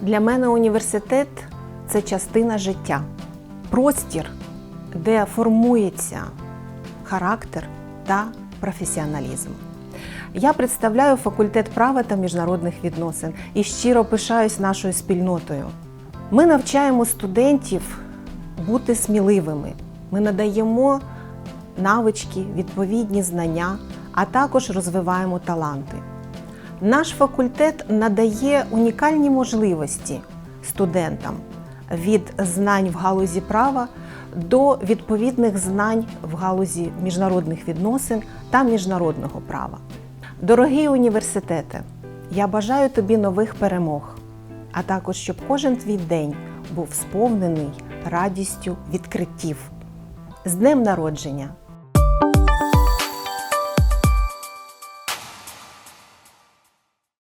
Для мене університет це частина життя, простір, де формується характер та професіоналізм. Я представляю факультет права та міжнародних відносин і щиро пишаюсь нашою спільнотою. Ми навчаємо студентів бути сміливими. Ми надаємо навички, відповідні знання, а також розвиваємо таланти. Наш факультет надає унікальні можливості студентам від знань в галузі права до відповідних знань в галузі міжнародних відносин та міжнародного права. Дорогі університети, я бажаю тобі нових перемог, а також щоб кожен твій день був сповнений радістю відкриттів. З днем народження!